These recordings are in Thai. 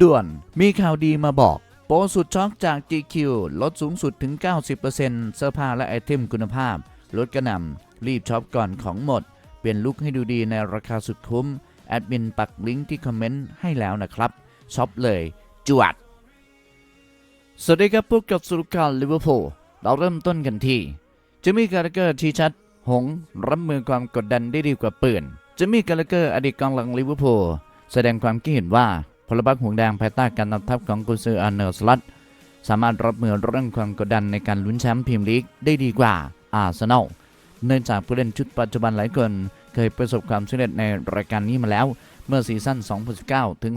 ด่วน มีข่าวดีมาบอก โปรสุดช็อกจาก GQ ลดสูงสุดถึง 90%เสื้อผ้าและไอเทมคุณภาพ ลดกระหน่ำรีบช็อปก่อนของหมด เปลี่ยนลุคให้ดูดีในราคาสุดคุ้ม แอดมินปักลิงก์ที่คอมเมนต์ให้แล้วนะครับช็อปเลย จวด สวัสดีครับพบกับสุรการลิเวอร์พูลเราเริ่มต้นกันที่จะมีการเกอร์ที่ชัด หงรับมือความกดดันได้ดีกว่าปืนจะมีการเกอร์อดีตกองหลังลิเวอร์พูลแสดงความคิดเห็นว่า พลบักหงแดงภายใต้การนำทัพของกุนซืออาร์เนอร์สลัตสามารถรับมือเรื่องความกดดันในการลุ้นแชมป์พรีเมียร์ลีกได้ดีกว่าอาร์เซนอลเนื่องจากผู้เล่นชุดปัจจุบันหลายคนเคยประสบความสำเร็จในรายการนี้มาแล้ว เมื่อซีซั่น 2019 ถึง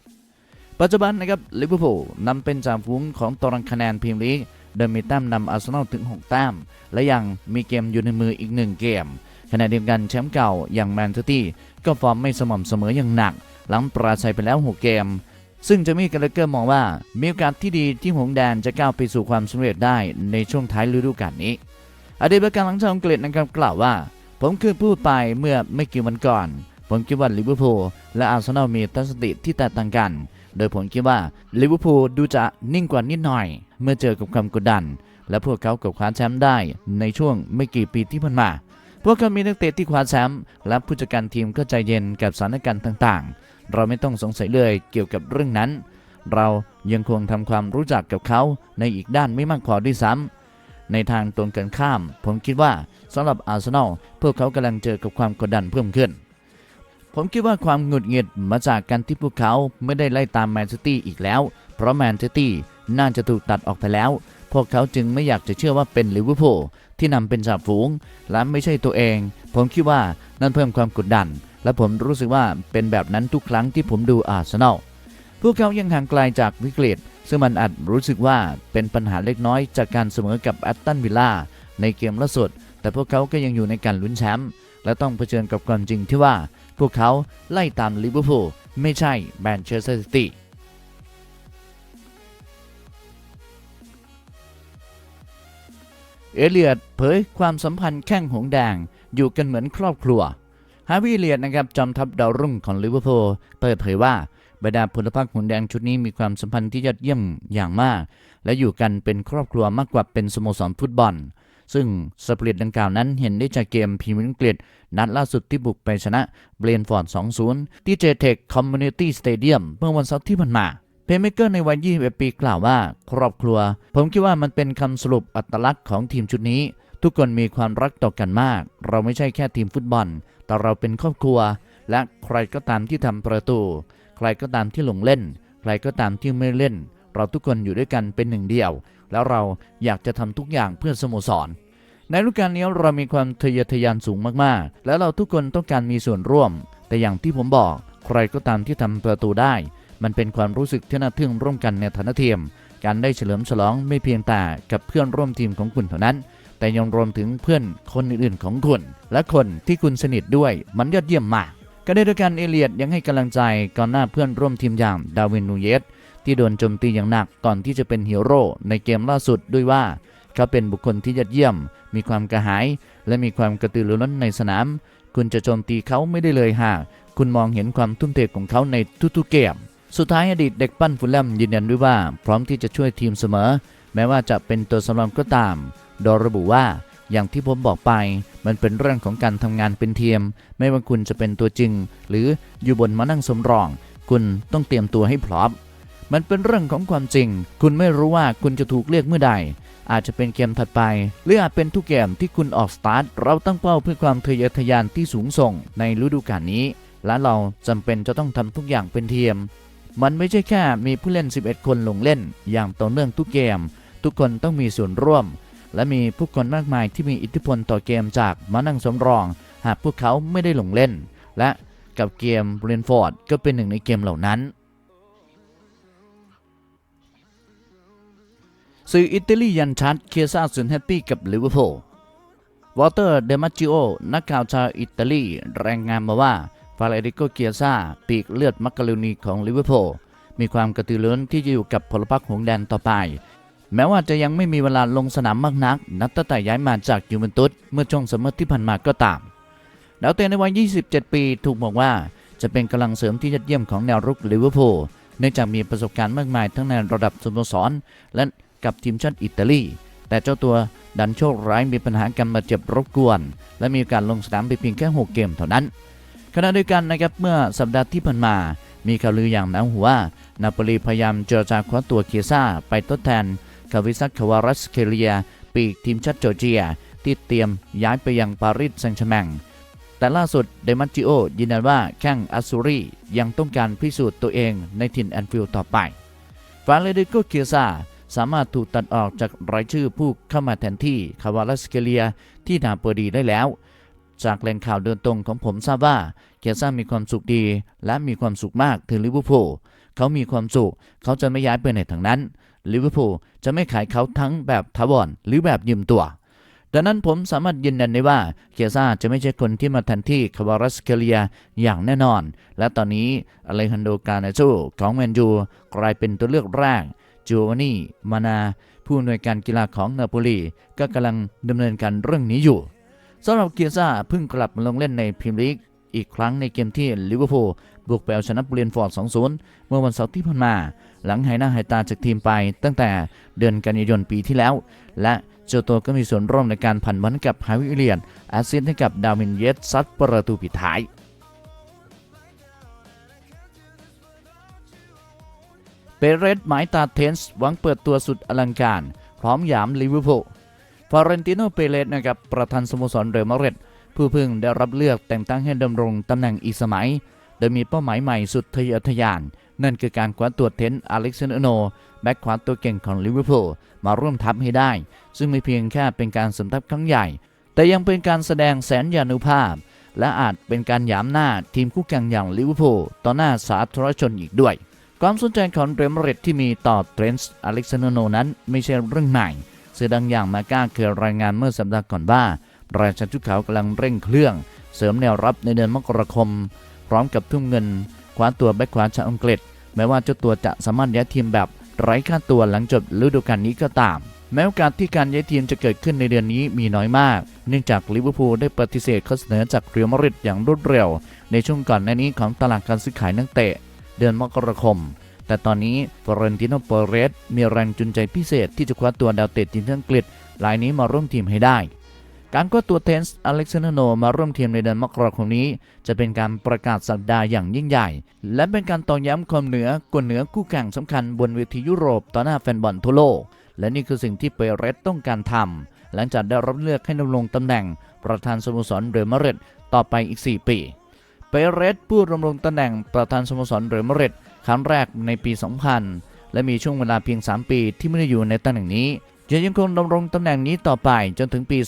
2020 ปัจจุบันนะครับลิเวอร์พูลนำเป็นจ่าฝูงของตารางคะแนนพรีเมียร์ลีกโดยมีแต้มนำอาร์เซนอลถึง 6 แต้ม และยังมีเกมอยู่ในมืออีกหนึ่งเกมขณะเดียวกันแชมป์เก่าอย่างแมนเชสเตอร์ก็ฟอร์มไม่สม่ำเสมออย่างหนัก หลังปราชัยไปแล้ว 6 เกม ซึ่งจะมีกาเลเกอร์มองว่ามีโอกาสที่ดีที่หงแดนจะก้าวไปสู่ความสำเร็จได้ในช่วงท้ายฤดูกาลนี้ อดีตประการหลังชาวอังกฤษนะครับกล่าวว่า ผมเคยพูดไปเมื่อไม่กี่วันก่อน ผมคิดว่าลิเวอร์พูลและอาร์เซนอลมีทัศนคติที่แตกต่างกัน โดยผมคิดว่าลิเวอร์พูลดูจะนิ่งกว่านิดหน่อย เมื่อเจอกับความกดดัน และพวกเขากับคว้าแชมป์ได้ในช่วงไม่กี่ปีที่ผ่านมาพวกเขามีนักเตะที่คว้าแชมป์และผู้จัดการทีมก็ใจเย็นกับสถานการณ์ต่างๆ เราไม่ต้องสงสัยเลยเกี่ยวกับเรื่องนั้น เรายังคงทำความรู้จักกับเขาในอีกด้านไม่มากพอด้วยซ้ำในทางตรงกันข้าม ผมคิดว่าสำหรับอาร์เซนอลพวกเขากำลังเจอกับความกดดันเพิ่มขึ้น ผมคิดว่าความหงุดหงิดมาจากการที่พวกเขาไม่ได้ไล่ตามแมนซิตี้อีกแล้ว เพราะแมนซิตี้น่าจะถูกตัดออกไปแล้วพวกเขาจึงไม่อยากจะเชื่อว่าเป็นลิเวอร์พูลที่นำเป็นจ่าฝูง และไม่ใช่ตัวเอง ผมคิดว่านั่นเพิ่มความกดดัน และผมรู้สึกว่าเป็นแบบนั้นทุกครั้งที่ผมดูอาร์เซนอลพวกเขายังห่างไกลจากวิกฤต ซึ่งมันอาจรู้สึกว่าเป็นปัญหาเล็กน้อยจากการเสมอกับแอตตันวิลล่าในเกมล่าสุด แต่พวกเขาก็ยังอยู่ในการลุ้นแชมป์และต้องเผชิญกับความจริงที่ว่า พวกเขาไล่ตามลิเวอร์พูลไม่ใช่แมนเชสเตอร์ซิตี้เอเลียดเผยความสัมพันธ์แข้งหงแดงอยู่กันเหมือนครอบครัว ฮาวิเลียดนะครับจอมทัพดาวรุ่งของลิเวอร์พูลเปิดเผยว่าบรรดาพลพรรคหงแดงชุดนี้มีความสัมพันธ์ที่ยอดเยี่ยมอย่างมาก และอยู่กันเป็นครอบครัวมากกว่าเป็นสโมสรฟุตบอล ซึ่งสปริตดังกล่าวนั้นเห็นได้จากเกมพรีเมียร์อังกฤษ นัดล่าสุดที่บุกไปชนะเบรนฟอร์ด 2-0 ที่เจเทคคอมมูนิตี้สเตเดียมเมื่อวันเสาร์ที่ผ่านมาเพย์เมเกอร์ในวัย21ปีกล่าวว่า ครอบครัว ผมคิดว่ามันเป็นคำสรุปอัตลักษณ์ของทีมชุดนี้ ทุกคนมีความรักต่อกันมาก เราไม่ใช่แค่ทีมฟุตบอล แต่เราเป็นครอบครัว และใครก็ตามที่ทำประตู ใครก็ตามที่ลงเล่น ใครก็ตามที่ไม่เล่น เราทุกคนอยู่ด้วยกันเป็นหนึ่งเดียว แล้วเราอยากจะทำทุกอย่างเพื่อสโมสรในฤดูกาลนี้เรามีความทะเยอทะยานสูงมากๆ และเราทุกคนต้องการมีส่วนร่วม แต่อย่างที่ผมบอก ใครก็ตามที่ทำประตูได้ มันเป็นความรู้สึกที่น่าทึ่งร่วมกันในฐานะทีม การได้เฉลิมฉลองไม่เพียงแต่กับเพื่อนร่วมทีมของคุณเท่านั้น แต่ยังรวมถึงเพื่อนคนอื่นๆของคุณ และคนที่คุณสนิทด้วยมันยอดเยี่ยมมากก็ได้ด้วยกันเอเลียดยังให้กำลังใจก่อนหน้าเพื่อนร่วมทีมอย่างดาวินนูเยสที่โดนโจมตีอย่างหนักก่อนที่จะเป็นฮีโร่ในเกมล่าสุดด้วยว่า เขาเป็นบุคคลที่ยอดเยี่ยม มีความกระหาย และมีความกระตือรือร้นในสนาม คุณจะโจมตีเขาไม่ได้เลยหากคุณมองเห็นความทุ่มเทของเขาในทุกๆเกม สุดท้ายอดีตเด็กปั้นฟุลแลมยืนยันด้วยว่า พร้อมที่จะช่วยทีมเสมอ แม้ว่าจะเป็นตัวสำรองก็ตาม โดยระบุว่าอย่างที่ผมบอกไป มันเป็นเรื่องของการทำงานเป็นเทีมไม่ว่าคุณจะเป็นตัวจริง หรืออยู่บนมานั่งสมรอง คุณต้องเตรียมตัวให้พร้อม มันเป็นเรื่องของความจริง คุณไม่รู้ว่าคุณจะถูกเรียกเมื่อใด อาจจะเป็นเกมถัดไป หรืออาจเป็นทุกเกมที่คุณออกสตาร์ท เราตั้งเป้าเพื่อความทะเยอทะยานที่สูงส่งในฤดูกาลนี้ และเราจำเป็นจะต้องทำทุกอย่างเป็นเทีมมันไม่ใช่แค่มีผู้เล่น 11 คนลงเล่น อย่างต่อเนื่องทุกเกม ทุกคนต้องมีส่วนร่วม และมีผู้คนมากมายที่มีอิทธิพลต่อเกมจากมานั่งสำรอง หากพวกเขาไม่ได้ลงเล่น และกับเกมเรนฟอร์ดก็เป็นหนึ่งในเกมเหล่านั้น สื่ออิตาลียันชัดเคซ่าสุนแฮปปี้กับลิเวอร์พูลวอเตอร์เดมาจิโอนักข่าวชาวอิตาลีรายงานมาว่าฟาเรดิโกเกียซ่าปีกเลือดมักกะลูนีของลิเวอร์พูลมีความกระตือรือร้นที่จะอยู่กับพลพรรคหงแดนต่อไป แม้ว่าจะยังไม่มีเวลาลงสนามมากนัก นับตั้งแต่ย้ายมาจากยูเวนตุสเมื่อช่วงซัมเมอร์ที่ผ่านมาก็ตามดาวเตะในวัย 27 ปีถูกบอกว่าจะเป็นกำลังเสริมที่ยอดเยี่ยมของแนวรุกลิเวอร์พูลเนื่องจากมีประสบการณ์มากมายทั้งในระดับสโมสร และกับทีมชาติอิตาลี แต่เจ้าตัวดันโชคร้ายมีปัญหาการบาดเจ็บรบกวน และมีการลงสนามไปเพียงแค่ 6 เกมเท่านั้น ขณะเดียวกันนะครับเมื่อสัปดาห์ที่ผ่านมา มีข่าวลืออย่างหนาหูว่า นาโปลีพยายามเจรจาคว้าตัวเคียซ่าไปทดแทน วิซักคาวารัสเคเลีย ปีกทีมชาติจอร์เจีย ที่เตรียมย้ายไปยังปารีสแซงต์แชร์แมงแต่ล่าสุดเดมัตจิโอยืนยันว่าแข้งอัสซูรียังต้องการพิสูจน์ตัวเองในถิ่นแอนฟิลด์ต่อไปฟานเลเดโกเคียซาสามารถถูกตัดออกจากรายชื่อผู้เข้ามาแทนที่คาวาลัสเคเลียที่นาโปลีได้แล้ว จากแหล่งข่าวเดินตรงของผมทราบว่าเคียซ่ามีความสุขดีและมีความสุขมากถึงลิเวอร์พูลเขามีความสุขเขาจะไม่ย้ายไปไหนทั้งนั้น ลิเวอร์พูลจะไม่ขายเขาทั้งแบบทาวอนหรือแบบยืมตัว ดังนั้นผมสามารถยืนยันได้ว่าเคียซ่าจะไม่ใช่คนที่มาแทนที่คาวารัสเคเลียอย่างแน่นอน และตอนนี้อเลฮันโดกาเนโจของแมนยูกลายเป็นตัวเลือกแรกจูวานี่มานา ผู้อำนวยการกีฬาของนาโปลีก็กำลังดำเนินการเรื่องนี้อยู่สำหรับเคียซ่าเพิ่งกลับมาลงเล่นในพรีเมียร์ลีกอีกครั้งในเกมที่ลิเวอร์พูลบุกไปเอาชนะเบรนฟอร์ด 2-0 เมื่อวันเสาร์ที่ผ่านมา หลังหายหน้าหายตาจากทีมไป ตั้งแต่เดือนกันยายนปีที่แล้ว และเจ้าตัวก็มีส่วนร่วมในการผันบอลกับฮาวิเลียนแอสซิสต์ให้กับดาวินเยสซัดประตูปิดท้ายเปเรสหมายตาเทนส์หวังเปิดตัวสุดอลังการ พร้อมหยามลิเวอร์พูลฟลอเรนติโนเปเรสนะครับประธานสโมสรเรอัลมาดริดผู้พิ่งได้รับเลือกแต่งตั้งให้ดำรงตำแหน่งอีกสมัย โดยมีเป้าหมายใหม่สุดทะเยอทะยาน นั่นคือการคว้าตัวเทนต์อเล็กซานเดอร์โนแบ็คขวาตัวเก่งของลิเวอร์พูลมาร่วมทัพให้ได้ ซึ่งไม่เพียงแค่เป็นการสมทัพครั้งใหญ่ แต่ยังเป็นการแสดงแสนยานุภาพ และอาจเป็นการหยามหน้าทีมคู่แข่งอย่างลิเวอร์พูลต่อหน้าสาธารณชนอีกด้วย ความสนใจของเรมาดริดที่มีต่อเทรนต์อเล็กซานเดอร์โนนั้นไม่ใช่เรื่องใหม่สื่อดังอย่างมาก้าเคยรายงานเมื่อสัปดาห์ก่อนว่าราชันชุดขาวกำลังเร่งเครื่อง เสริมแนวรับในเดือนมกราคม พร้อมกับทุ่มเงิน คว้าตัวแบ็คขวาชาวอังกฤษ แม้ว่าเจ้าตัวจะสามารถย้ายทีมแบบไร้ค่าตัวหลังจบฤดูกาลนี้ก็ตาม แม้โอกาสที่การย้ายทีมจะเกิดขึ้นในเดือนนี้มีน้อยมาก เนื่องจากลิเวอร์พูลได้ปฏิเสธข้อเสนอจากเรอัลมาดริดอย่างรวดเร็ว ในช่วงก่อนหน้านี้ของตลาดการซื้อขายนักเตะ เดือนมกราคม แต่ตอนนี้ฟลอเรนติโนเปเรสมีแรงจูงใจพิเศษที่จะคว้าตัวดาวเตะทีมอังกฤษรายนี้มาร่วมทีมให้ได้ การคว้าตัวเทนส์อเล็กซานโนมาร่วมทีมในเดือนมกราคมนี้ จะเป็นการประกาศสัปดาห์อย่างยิ่งใหญ่ และเป็นการตอกย้ำความเหนือกว่าเหนือคู่แข่งสำคัญบนเวทียุโรปต่อหน้าแฟนบอลทั่วโลก และนี่คือสิ่งที่เปเรสต้องการทำหลังจากได้รับเลือกให้ดำรงตำแหน่ง ประธานสโมสรเรอัลมาดริดต่อไปอีก 4 ปีเปเรสผู้ดำรงตำแหน่งประธานสโมสรเรอัลมาดริดครั้งแรกในปี 2000 และมีช่วงเวลาเพียง 3 ปีที่ไม่ได้อยู่ในตำแหน่งนี้ จะยังคงดำรงตำแหน่งนี้ต่อไปจนถึงปี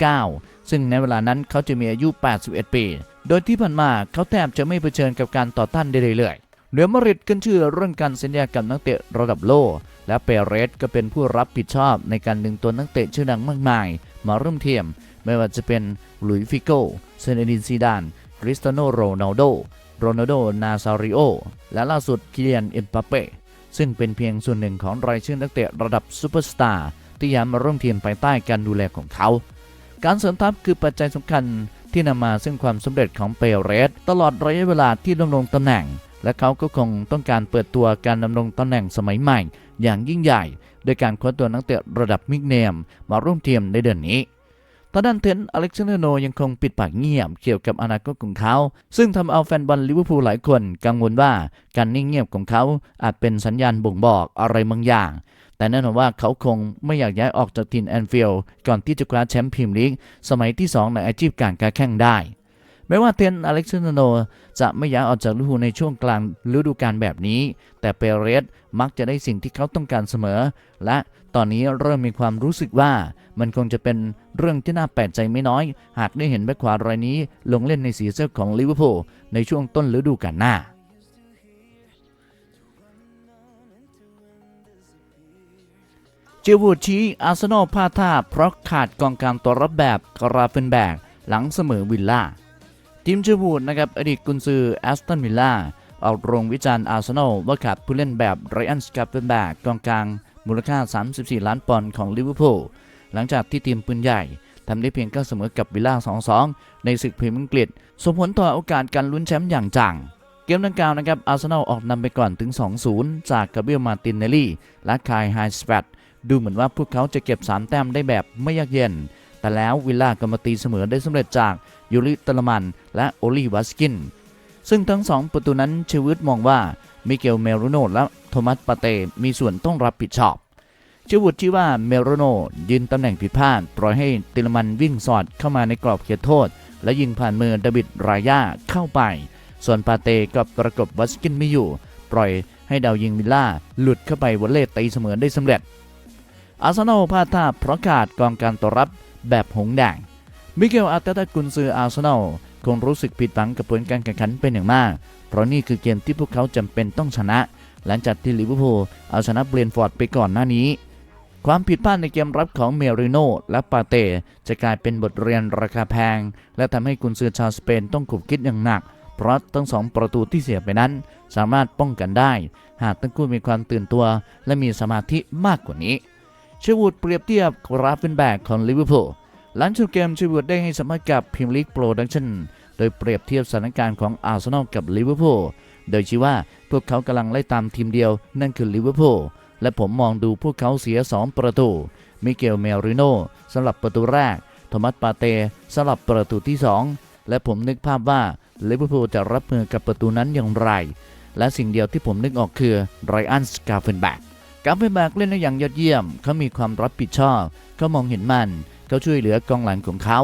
2029 ซึ่งในเวลานั้นเขาจะมีอายุ 81 ปี โดยที่ผ่านมาเขาแทบจะไม่เผชิญกับการต่อต้านใดๆเลยเรอัลมาริดขึ้นชื่อเรื่องการสัญญากับนักเตะระดับโลก และเปเรสก็เป็นผู้รับผิดชอบในการดึงตัวนักเตะชื่อดังมากมาย มาร่วมทียม ไม่ว่าจะเป็นลุยฟิโก้เซเนดินซีดานคริสตยโนโรนัลโดโรนัลโดนาซาริโอและล่าสุดคิเลียนเอ็มปาเป้ซึ่งเป็นเพียงส่วนหนึ่งของรายชื่อนักเตะระดับซูเปอร์สตาร์ ที่ย้ายมาร่วมทีมภายใต้การดูแลของเขา การเสริมทัพคือปัจจัยสำคัญที่นำมาซึ่งความสำเร็จของเปเรส ตลอดระยะเวลาที่ดำรงตำแหน่ง และเขาก็คงต้องการเปิดตัวการดำรงตำแหน่งสมัยใหม่ อย่างยิ่งใหญ่ โดยการคว้าตัวนักเตะระดับมิกเนม มาร่วมทีมในเดือนนี้ทางด้านเทนต์อเล็กซานเดอร์โนยังคงปิดปากเงียบเกี่ยวกับอนาคตของเขา ซึ่งทำเอาแฟนบอลลิเวอร์พูลหลายคนกังวลว่าการนิ่งเงียบของเขาอาจเป็นสัญญาณบ่งบอกอะไรบางอย่าง แต่แน่นอนว่าเขาคงไม่อยากย้ายออกจากทีมแอนฟิลด์ก่อนที่จะคว้าแชมป์พรีเมียร์ลีกสมัยที่ 2 ในอาชีพการค้าแข่งได้แม้ว่าเทนอเล็กซานเดอร์โนจะไม่ย้ายออกจากลิเวอร์พูลในช่วงกลางฤดูกาลแบบนี้ แต่เปเรสมักจะได้สิ่งที่เขาต้องการเสมอ และตอนนี้เริ่มมีความรู้สึกว่ามันคงจะเป็นเรื่องที่น่าแปลกใจไม่น้อย หากได้เห็นแบ็คขวารายนี้ลงเล่นในสีเสื้อของลิเวอร์พูลในช่วงต้นฤดูกาลหน้า เจวูดชี้อาร์เซนอลพลาดท่าเพราะขาดกองกลางตัวรับแบบกราเฟนแบกหลังเสมอวิลล่าทีมเจวูดนะครับอดีตกุนซือแอสตันวิลล่าออกโรงวิจารณ์อาร์เซนอลว่าขาดผู้เล่นแบบไรอันสกาเฟนแบกกองกลางมูลค่า 34 ล้านปอนด์ของลิเวอร์พูลหลังจากที่ทีมปืนใหญ่ทำได้เพียงก็เสมอกับวิลล่า 2-2 ในศึกพรีเมียร์อังกฤษส่งผลต่อโอกาสการลุ้นแชมป์อย่างจัง เกมดังกล่าวนะครับอาร์เซนอลออกนำไปก่อนถึง 2-0 จากกาเบรียลมาตินเนลลี่และคายไฮสเปด ดูเหมือนว่าพวกเขาจะเก็บ3แต้มได้แบบไม่ยากเย็น แต่แล้ววิลล่าก็มาตีเสมอได้สำเร็จจากยูริตลมันและโอลีวัสกิน ซึ่งทั้งสองประตูนั้นเชวิตมองว่ามิเกลเมโรโนและโทมัสปาเตมีส่วนต้องรับผิดชอบเชวุดที่ว่าเมโรโนยืนตำแหน่งผิดพลาดปล่อยให้ติลมันวิ่งสอดเข้ามาในกรอบเขตโทษ และยิงผ่านมือดาวิดรายาเข้าไป ส่วนปาเตกับประกบวัสกินไม่อยู่ ปล่อยให้ดาวยิงมิลล่าหลุดเข้าไปวอลเล่ตีเสมอได้สำเร็จ อาร์เซนอลพลาดท่าเพราะขาดกองการต่อรับแบบหงแดงมิเกลอาร์เตต้ากุนซืออาร์เซนอลคงรู้สึกผิดหวังกับผลการแข่งขันเป็นอย่างมาก เพราะนี่คือเกมที่พวกเขาจำเป็นต้องชนะ หลังจากที่ลิเวอร์พูลเอาชนะเบรนฟอร์ดไปก่อนหน้านี้ ความผิดพลาดในเกมรับของเมริโนและปาเต้จะกลายเป็นบทเรียนราคาแพง และทำให้กุนซือชาวสเปนต้องขบคิดอย่างหนัก เพราะทั้งสองประตูที่เสียไปนั้น สามารถป้องกันได้ หากทั้งคู่มีความตื่นตัว และมีสมาธิมากกว่านี้ เชวูดเปรียบเทียบราฟเป็นแบกของลิเวอร์พูลหลังจบเกมเชวูดได้ให้สัมภาษณ์กับพิมลีกโปรดักชั่นโดยเปรียบเทียบสถานการณ์ของอาร์เซนอลกับลิเวอร์พูลโดยชี้ว่าพวกเขากำลังไล่ตามทีมเดียวนั่นคือลิเวอร์พูลและผมมองดูพวกเขาเสีย 2 ประตู มิเกลเมริโนสำหรับประตูแรก โทมัสปาเตสำหรับประตูที่ 2 และผมนึกภาพว่าลิเวอร์พูลจะรับมือกับประตูนั้นอย่างไร และสิ่งเดียวที่ผมนึกออกคือไรอันสกาเฟนแบก กาเฟนแบกเล่นได้อย่างยอดเยี่ยม เขามีความรับผิดชอบ เขามองเห็นมัน เขาช่วยเหลือกองหลังของเขา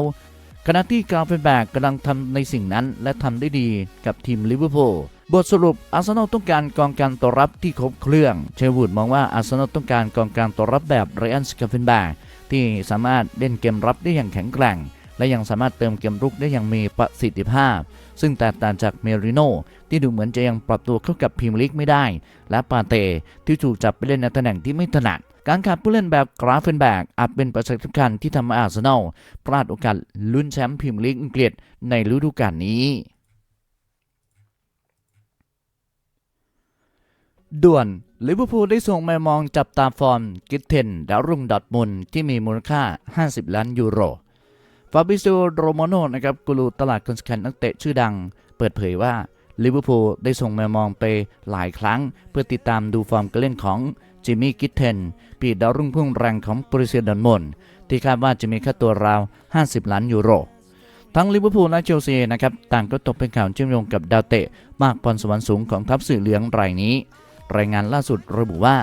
ขณะที่กาเฟนแบกกำลังทำในสิ่งนั้นและทำได้ดีกับทีมลิเวอร์พูลบทสรุปอาร์เซนอลต้องการกองการต่อรับที่ครบเครื่อง เชวูดมองว่าอาร์เซนอลต้องการกองการต่อรับแบบไรอันสกาเฟนแบกที่สามารถเล่นเกมรับได้อย่างแข็งแกร่ง และยังสามารถเติมเกมรุกได้อย่างมีประสิทธิภาพ ซึ่งแตกต่างจากเมริโนที่ดูเหมือนจะยังปรับตัวเข้ากับพรีเมียร์ลีกไม่ได้ และปาเต้ที่ถูกจับไปเล่นในตำแหน่งที่ไม่ถนัด การขาดผู้เล่นแบบกราฟเฟนแบกอาจเป็นปัจจัยสำคัญที่ทำให้อาร์เซนอลพลาดโอกาสลุ้นแชมป์พรีเมียร์ลีกอังกฤษในฤดูกาลนี้ด่วนลิเวอร์พูลได้ส่งแมมองจับตาฟอร์ม กิตเทนดาวรุ่งดอทมุนที่มีมูลค่า 50 ล้านยูโร ฟาบิซิโอโรมโนนะครับกูรูตลาดคนสำคัญนักเตะชื่อดัง เปิดเผยว่าลิเวอร์พูลได้ส่งแมมองไปหลายครั้ง เพื่อติดตามดูฟอร์มการเล่นของจิมมี่กิตเทนปีดาวรุ่งพุ่งแรงของบริเซียดอนมอนที่คาดว่าจะมีค่าตัวราว 50 ล้านยูโร ทั้งลิเวอร์พูลและเชลซีนะครับต่างก็ตกเป็นข่าวเชื่อมโยงกับดาวเตะ มากพรสวรรค์สูงของทัพสื่อเหลืองรายนี้ รายงานล่าสุดระบุว่า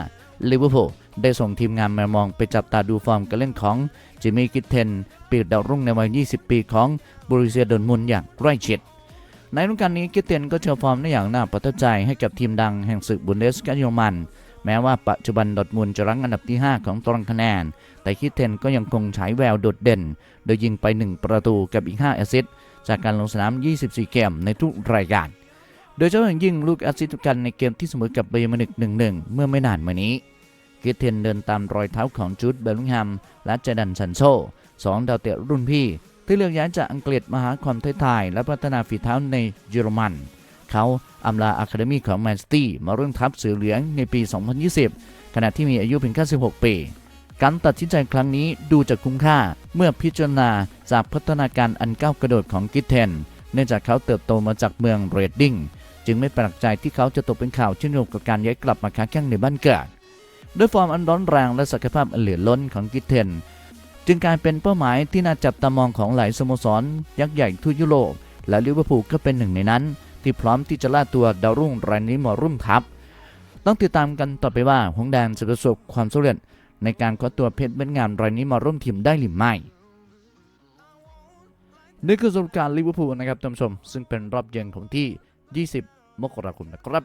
ลิเวอร์พูล ได้ส่งทีมงานแมมองไปจับตาดูฟอร์มการเล่นของจิมมี่กิตเทนปีกดาวรุ่งในวัย 20 ปีของบรูเซียดนมุนอย่างใกล้ชิดในฤดูกาลนี้กิตเทนก็โชว์ฟอร์มได้อย่างน่าประทับใจให้กับทีมดังแห่งศึกบุนเดสกาเยอรมัน แม้ว่าปัจจุบันดอทมุนจะรั้งอันดับที่ 5 ของตารางคะแนน แต่คิดเทนก็ยังคงฉายแววโดดเด่น โดยยิงไป 1 ประตูกับอีก 5 แอสซิสต์จากการลงสนาม 24 เกมในทุกรายการโดยเฉพาะอย่างยิ่งลูกแอสซิสต์กันในเกมที่เสมอกับเบย์มานิก1-1 เมื่อไม่นานมานี้ คิดเทนเดินตามรอยเท้าของจูดเบลลิงแฮมและเจดันซันโซสองดาวเตะรุ่นพี่ ที่เลือกย้ายจากอังกฤษมาหาความท้าทายและพัฒนาฝีเท้าในเยอรมัน เขาอำลาอะคาเดมีของแมนสตี้มาเรื่องทัพสือเหลืองในปี 2020 ขณะที่มีอายุเพียงแค่16 ปีการตัดสินใจครั้งนี้ดูจะคุ้มค่าเมื่อพิจารณาจากพัฒนาการอันก้าวกระโดดของกิตเทน เนื่องจากเขาเติบโตมาจากเมืองเรดดิ้ง จึงไม่แปลกใจที่เขาจะตกเป็นข่าวเชื่อมโยงกับการย้ายกลับมาค้าแข้งในบ้านเกิด ด้วยฟอร์มอันร้อนแรงและศักยภาพอันเหลือล้นของกิเทน จึงกลายเป็นเป้าหมายที่น่าจับตามองของหลายสโมสร ยักษ์ใหญ่ทั่วยุโรปและลิเวอร์พูลก็เป็นหนึ่งในนั้น ที่พร้อมที่จะล่าตัวดาวรุ่งรายนี้มารุ่มทัพต้องติดตามกันต่อไปว่าหงแดงจะประสบความสำเร็จ ในการคว้าตัวเพชรเม็ดงามรายนี้มาร่วมทีมได้หรือไม่นี่คือสรุปการลิเวอร์พูลนะครับท่านผู้ชม ซึ่งเป็นรอบเย็นของที่ 20 มกราคมนะครับ